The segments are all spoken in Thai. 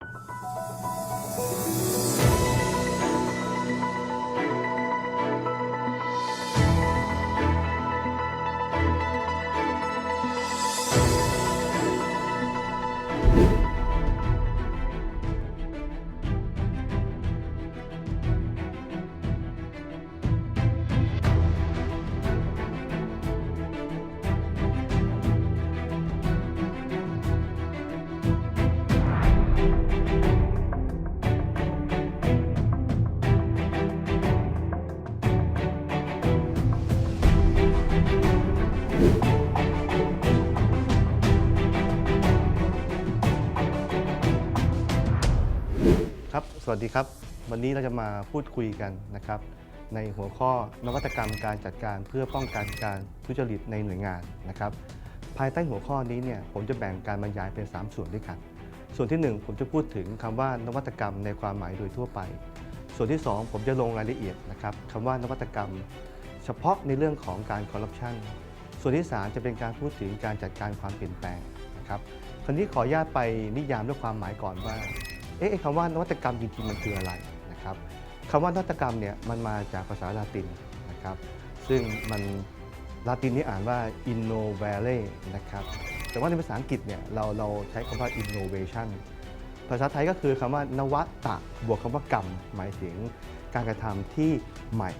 you ครับ สวัสดีครับ วันนี้เราจะมาพูดคุยกันนะครับ ในหัวข้อนวัตกรรมการจัดการเพื่อป้องกันการทุจริตในหน่วยงานนะครับ ภายใต้หัวข้อนี้เนี่ยผมจะแบ่งการบรรยายเป็น 3 ส่วนด้วยกัน ส่วนที่ 1 ผมจะพูดถึงคำว่านวัตกรรมในความหมายโดยทั่วไป ส่วนที่ 2 ผมจะลงรายละเอียดนะครับคำว่านวัตกรรม เฉพาะในเรื่องของการคอร์รัปชันส่วนที่ 3 จะเป็นการพูดถึงการจัดการความเปลี่ยนแปลงนะครับคราวนี้ขออนุญาตไปนิยามด้วยความหมายก่อนว่า เอ๊ะไอ้คำว่านวัตกรรมจริงๆมันคืออะไรนะครับคำว่านวัตกรรมเนี่ยมันมาจากภาษาลาตินนะครับ ซึ่งมันลาตินนี่อ่านว่า innovare นะครับ แต่ว่าในภาษาอังกฤษเนี่ยเราเราใช้คำว่า innovation ภาษาไทยก็คือคำว่านวัตะบวกคำว่ากรรม หมายถึงการกระทำที่ใหม่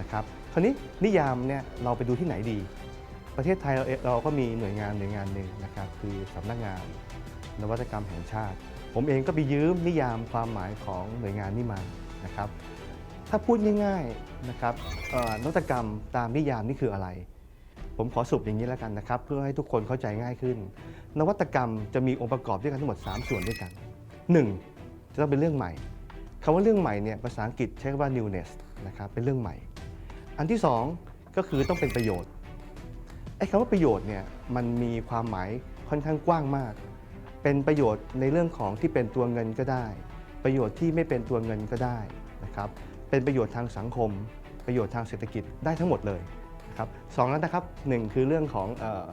นะครับคราวนี้นิยามเนี่ยเราไปดูที่ไหนดี ประเทศไทยเราเองเราก็มีหน่วยงานหน่วยงานหนึ่งนะครับคือสำนักงาน นวัตกรรมแห่งชาติ ผมเองก็ไปยืมนิยามความหมายของหน่วยงานนี้มานะครับ ถ้าพูดง่ายๆนะครับนวัตกรรมตามนิยามนี่คืออะไร ผมขอสรุปอย่างนี้แล้วกันนะครับ เพื่อให้ทุกคนเข้าใจง่ายขึ้น นวัตกรรมจะมีองค์ประกอบด้วยกันทั้งหมด 3 ส่วนด้วยกัน 1. จะต้องเป็นเรื่องใหม่คำว่าเรื่องใหม่เนี่ยภาษาอังกฤษใช้คำว่า newness นะครับเป็นเรื่องใหม่ อันที่ 2 ก็คือต้องเป็นประโยชน์ไอ้คำว่าประโยชน์เนี่ยมันมีความหมายค่อนข้างกว้างมาก เป็นประโยชน์ในเรื่องของที่เป็นตัวเงินก็ได้ ประโยชน์ที่ไม่เป็นตัวเงินก็ได้นะครับเป็นประโยชน์ทางสังคม ประโยชน์ทางเศรษฐกิจได้ทั้งหมดเลยนะครับสองแล้วนะครับหนึ่งคือเรื่องของออ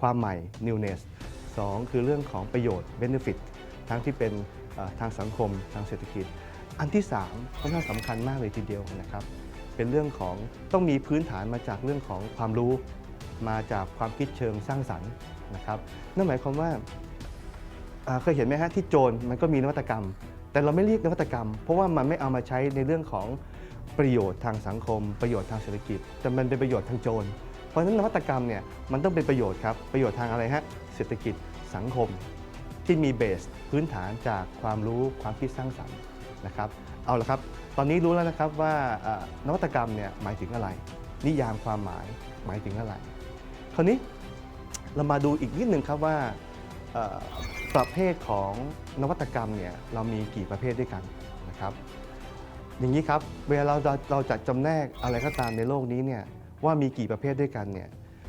ความใหม่ newness สองคือเรื่องของประโยชน์ benefit ทั้งที่เป็นทางสังคมทางเศรษฐกิจ อันที่สามค่อนข้างสำคัญมากเลยทีเดียวนะครับ เป็นเรื่องของต้องมีพื้นฐานมาจากเรื่องของความรู้ มาจากความคิดเชิงสร้างสรรค์นะครับนั่นหมายความว่า เคยเห็นไหมฮะที่โจรมันก็มีนวัตกรรม แต่เราไม่เรียกนวัตกรรม เพราะว่ามันไม่เอามาใช้ในเรื่องของประโยชน์ทางสังคม ประโยชน์ทางเศรษฐกิจ แต่มันเป็นประโยชน์ทางโจรเพราะฉะนั้นนวัตกรรมเนี่ยมันต้องเป็นประโยชน์ครับประโยชน์ทางอะไรฮะเศรษฐกิจสังคม ที่มีเบสพื้นฐานจากความรู้ความคิดสร้างสรรค์นะครับเอาละครับ ตอนนี้รู้แล้วนะครับว่านวัตกรรมเนี่ยหมายถึงอะไร นิยามความหมายหมายถึงอะไร คราวนี้เรามาดูอีกนิดหนึ่งครับว่า ประเภทของนวัตกรรมเนี่ยเรามีกี่ประเภทด้วยกันนะครับ อย่างนี้ครับเวลาเราเราจัดจำแนกอะไรก็ตามในโลกนี้เนี่ยว่ามีกี่ประเภทด้วยกันเนี่ย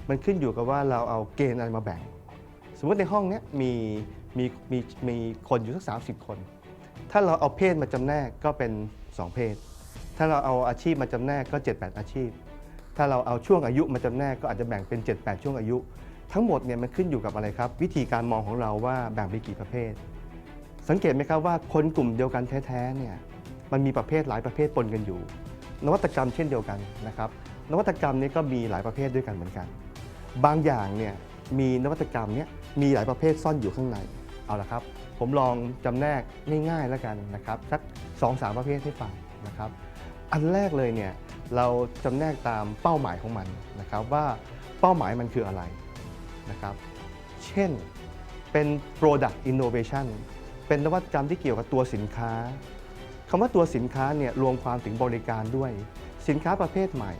มันขึ้นอยู่กับว่าเราเอาเกณฑ์อะไรมาแบ่ง สมมติในห้องเนี้ยมีมีมีมีคนอยู่สักสาคน ถ้าเราเอาเพศมาจำแนกก็เป็น 2 เพศ ถ้าเราเอาอาชีพมาจำแนกก็ 7-8 อาชีพ ถ้าเราเอาช่วงอายุมาจำแนกก็อาจจะแบ่งเป็น 7-8 ช่วงอายุ ทั้งหมดเนี่ยมันขึ้นอยู่กับอะไรครับ วิธีการมองของเราว่าแบ่งเป็นกี่ประเภท สังเกตไหมครับว่าคนกลุ่มเดียวกันแท้ๆเนี่ยมันมีประเภทหลายประเภทปนกันอยู่ นวัตกรรมเช่นเดียวกันนะครับนวัตกรรมนี้ก็มีหลายประเภทด้วยกันเหมือนกัน บางอย่างเนี่ยมีนวัตกรรมเนี่ยมีหลายประเภทซ่อนอยู่ข้างในเอาละครับ ผมลองจำแนกง่ายๆแล้วกันนะครับสักสองสามประเภทให้ฟังนะครับ อันแรกเลยเนี่ยเราจำแนกตามเป้าหมายของมันนะครับว่าเป้าหมายมันคืออะไร นะครับ เช่นเป็น product innovation เป็นนวัตกรรมที่เกี่ยวกับตัวสินค้าคำว่าตัวสินค้าเนี่ยรวมความถึงบริการด้วย สินค้าประเภทใหม่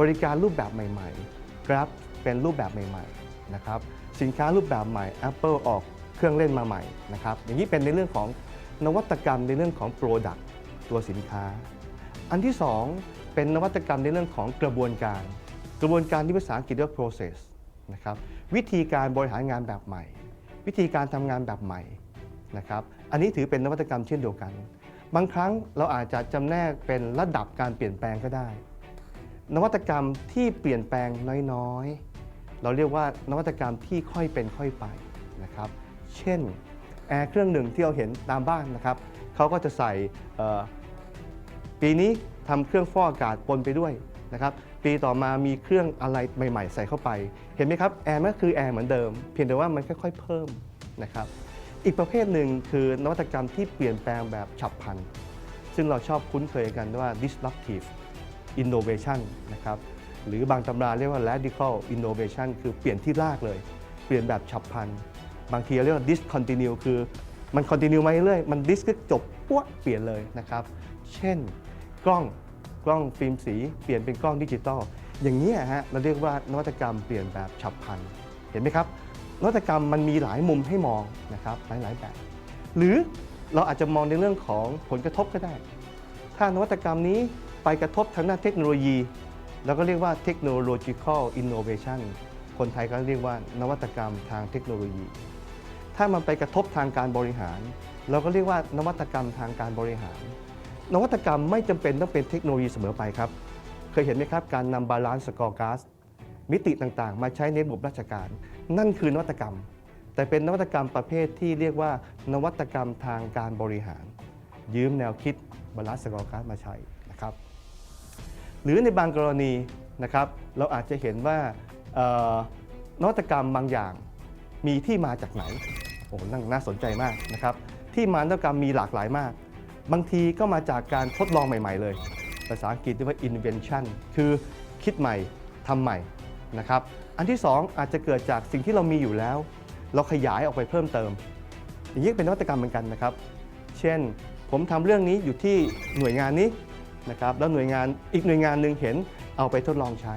บริการรูปแบบใหม่ๆ Grab เป็นรูปแบบใหม่ๆนะครับสินค้ารูปแบบใหม่ Apple ออกเครื่องเล่นมาใหม่นะครับอย่างนี้เป็นในเรื่องของนวัตกรรมในเรื่องของ Product ตัวสินค้า อันที่ 2 เป็นนวัตกรรมในเรื่องของกระบวนการ กระบวนการที่ภาษาอังกฤษเรียกว่า process นะครับวิธีการบริหารงานแบบใหม่ วิธีการทำงานแบบใหม่นะครับอันนี้ถือเป็นนวัตกรรมเช่นเดียวกัน บางครั้งเราอาจจะจำแนกเป็นระดับการเปลี่ยนแปลงก็ได้ นวัตกรรมที่เปลี่ยนแปลงน้อยๆ เราเรียกว่านวัตกรรมที่ค่อยเป็นค่อยไปนะครับเช่นแอร์เครื่องหนึ่งที่เราเห็นตามบ้านนะครับเขาก็จะใส่ปีนี้ทำเครื่องฟอกอากาศปนไปด้วยนะครับ ปีต่อมามีเครื่องอะไรใหม่ ๆ ใส่เข้าไป เห็นไหมครับแอร์มันก็คือแอร์เหมือนเดิม เพียงแต่ว่ามันค่อยๆเพิ่มนะครับอีกประเภทหนึ่งคือนวัตกรรมที่เปลี่ยนแปลงแบบฉับพลัน ซึ่งเราชอบคุ้นเคยกันว่า disruptive innovation นะครับหรือบางตำราเรียกว่า radical innovation คือเปลี่ยนที่รากเลย เปลี่ยนแบบฉับพลัน บางทีเรียกว่า discontinue คือมัน continue มาเรื่อยๆมัน dis ก็จบปั๊วเปลี่ยนเลยนะครับ เช่นกล้อง กล้องฟิล์มสี เปลี่ยนเป็นกล้องดิจิตอลอย่างนี้ฮะเราเรียกว่านวัตกรรมเปลี่ยนแบบฉับพลัน เห็นไหมครับนวัตกรรมมันมีหลายมุมให้มองนะครับหลายๆแบบ หรือเราอาจจะมองในเรื่องของผลกระทบก็ได้ ถ้านวัตกรรมนี้ไปกระทบทางด้านเทคโนโลยีเราก็เรียกว่า technological innovation คนไทยก็เรียกว่านวัตกรรมทางเทคโนโลยี ถ้ามันไปกระทบทางการบริหาร เราก็เรียกว่านวัตกรรมทางการบริหาร นวัตกรรมไม่จำเป็นต้องเป็นเทคโนโลยีเสมอไปครับ เคยเห็นไหมครับ การนำบาลานซ์สกอร์ก๊าซมิติต่างๆ มาใช้ในระบบราชการ นั่นคือนวัตกรรม แต่เป็นนวัตกรรมประเภทที่เรียกว่า นวัตกรรมทางการบริหาร ยืมแนวคิดบาลานซ์สกอร์ก๊าซมาใช้นะครับ หรือในบางกรณีนะครับเราอาจจะเห็นว่านวัตกรรมบางอย่างมีที่มาจากไหนโอ้โหนั่นน่าสนใจมากนะครับที่มา นวัตกรรมมีหลากหลายมาก บางทีก็มาจากการทดลองใหม่ ๆ เลย ภาษาอังกฤษเรียกว่า invention คือคิดใหม่ทำใหม่นะครับ อันที่สองอาจจะเกิดจากสิ่งที่เรามีอยู่แล้ว เราขยายออกไปเพิ่มเติม อย่างนี้ก็เป็นนวัตกรรมเหมือนกันนะครับ เช่น ผมทำเรื่องนี้อยู่ที่หน่วยงานนี้นะครับ แล้วหน่วยงานอีกหน่วยงานหนึ่งเห็นเอาไปทดลองใช้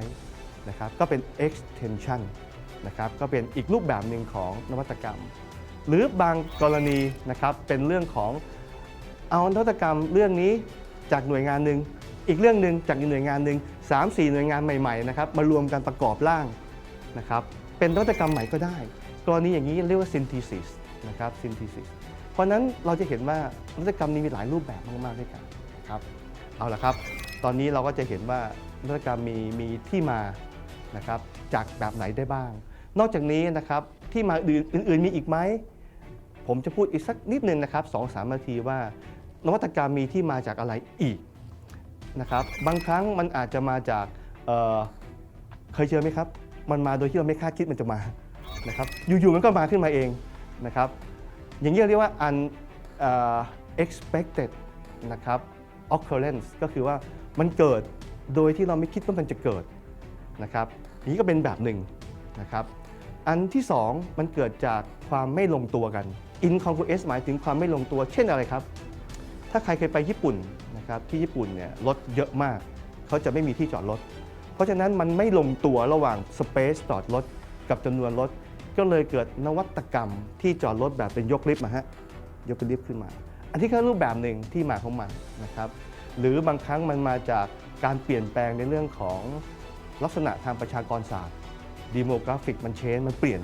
นะครับ ก็เป็น extension นะครับก็เป็นอีกรูปแบบหนึ่งของนวัตกรรม หรือบางกรณีนะครับเป็นเรื่องของ เอานวัตกรรมเรื่องนี้จากหน่วยงานหนึ่งอีกเรื่องหนึ่งจากอีกหน่วยงานหนึ่งสามสี่หน่วยงานใหม่ๆนะครับมารวมกันประกอบร่างนะครับเป็นนวัตกรรมใหม่ก็ได้ กรณีอย่างนี้เรียกว่า synthesis นะครับ synthesis เพราะนั้นเราจะเห็นว่านวัตกรรมนี้มีหลายรูปแบบมากๆด้วยกันครับเอาละครับ ตอนนี้เราก็จะเห็นว่านวัตกรรมมีมีที่มานะครับจากแบบไหนได้บ้าง นอกจากนี้นะครับที่มาอื่นอื่นๆมีอีกไหมผมจะพูดอีกสักนิดนึงนะครับสองสามนาทีว่า นวัตกรรมมีที่มาจากอะไรอีกนะครับบางครั้งมันอาจจะมาจากเเคยเจอไหมครับ มันมาโดยที่เราไม่คาดคิดมันจะมานะครับอยู่ๆมันก็มาขึ้นมาเองนะครับอย่างนี้เรียกว่า un เอ่อ expected นะครับ occurrence ก็คือว่ามันเกิดโดยที่เราไม่คิดว่ามันจะเกิดนะครับนี้ก็เป็นแบบหนึ่งนะครับอันที่ 2 มันเกิดจากความไม่ลงตัวกัน incongruous หมายถึงความไม่ลงตัวเช่นอะไรครับ ถ้าใครเคยไปญี่ปุ่นนะครับที่ญี่ปุ่นเนี่ยรถเยอะมาก เขาจะไม่มีที่จอดรถ เพราะฉะนั้นมันไม่ลงตัวระหว่าง space จอดรถกับจำนวนรถ ก็เลยเกิดนวัตกรรมที่จอดรถแบบเป็นยกลิฟต์มาฮะยกเป็นลิฟต์ขึ้นมา อันนี้ก็รูปแบบหนึ่งที่มาของมันนะครับหรือบางครั้งมันมาจากการเปลี่ยนแปลงในเรื่องของลักษณะทางประชากรศาสตร์ดีโมกราฟิกมันเชนมันเปลี่ยน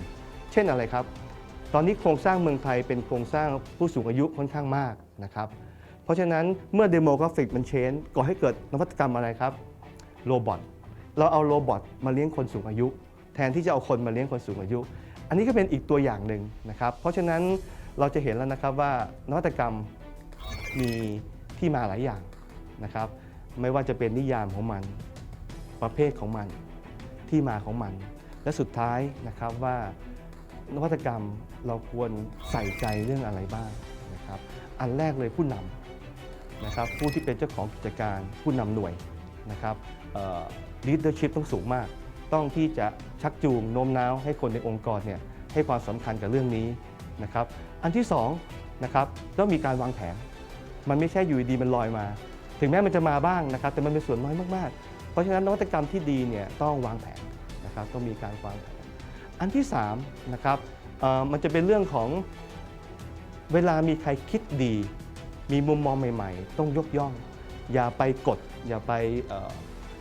เช่นอะไรครับ ตอนนี้โครงสร้างเมืองไทยเป็นโครงสร้างผู้สูงอายุค่อนข้างมากนะครับ เพราะฉะนั้นเมื่อ demographic มันเชนก่อให้เกิดนวัตกรรมอะไรครับโรบอทเราเอาโรบอทมาเลี้ยงคนสูงอายุ แทนที่จะเอาคนมาเลี้ยงคนสูงอายุ อันนี้ก็เป็นอีกตัวอย่างหนึ่งนะครับ เพราะฉะนั้นเราจะเห็นแล้วนะครับว่านวัตกรรมมีที่มาหลายอย่างนะครับ ไม่ว่าจะเป็นนิยามของมัน ประเภทของมัน ที่มาของมัน และสุดท้ายนะครับว่านวัตกรรมเราควรใส่ใจเรื่องอะไรบ้างนะครับ อันแรกเลยผู้นำ นะครับผู้ที่เป็นเจ้าของกิจการผู้นำหน่วยนะครับเอ่อ leadership ต้องสูงมาก ต้องที่จะชักจูงโน้มน้าวให้คนในองค์กรเนี่ยให้ความสำคัญกับเรื่องนี้นะครับอันที่สองนะครับต้องมีการวางแผน มันไม่ใช่อยู่ดีๆมันลอยมา ถึงแม้มันจะมาบ้างนะครับ แต่มันเป็นส่วนน้อยมากๆ เพราะฉะนั้นนวัตกรรมที่ดีเนี่ยต้องวางแผนนะครับต้องมีการวางแผน อันที่3นะครับมันจะเป็นเรื่องของเวลามีใครคิดดี มีมุมมองใหม่ ๆ ต้องยกย่อง อย่าไปกด อย่าไป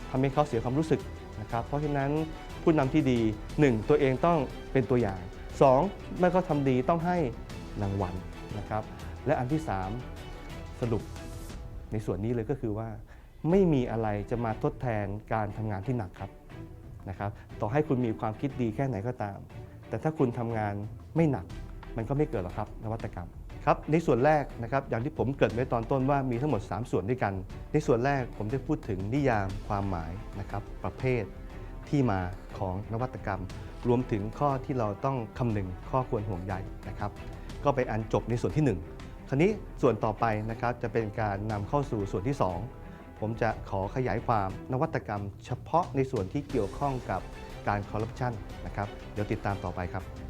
ทำให้เขาเสียความรู้สึกนะครับ เพราะฉะนั้นผู้นำที่ดี 1 ตัวเองต้องเป็นตัวอย่าง 2 เมื่อเขาทำดีต้องให้รางวัลนะครับ และอันที่ 3 สรุปในส่วนนี้เลยก็คือว่า ไม่มีอะไรจะมาทดแทนการทำงานที่หนักครับนะครับ ต่อให้คุณมีความคิดดีแค่ไหนก็ตาม แต่ถ้าคุณทำงานไม่หนัก มันก็ไม่เกิดหรอกครับนวัตกรรม ครับในส่วนแรกนะครับอย่างที่ผมเกิดไว้ตอนต้นว่ามีทั้งหมด 3 ส่วนด้วยกัน ในส่วนแรกผมได้พูดถึงนิยามความหมายนะครับประเภทที่มาของนวัตกรรม รวมถึงข้อที่เราต้องคำนึงข้อควรห่วงใยนะครับ ก็ไปอันจบในส่วนที่ 1 คราวนี้ส่วนต่อไปนะครับจะเป็นการนำเข้าสู่ส่วนที่ 2 ผมจะขอขยายความนวัตกรรม เฉพาะในส่วนที่เกี่ยวข้องกับการคอร์รัปชันนะครับเดี๋ยวติดตามต่อไปครับ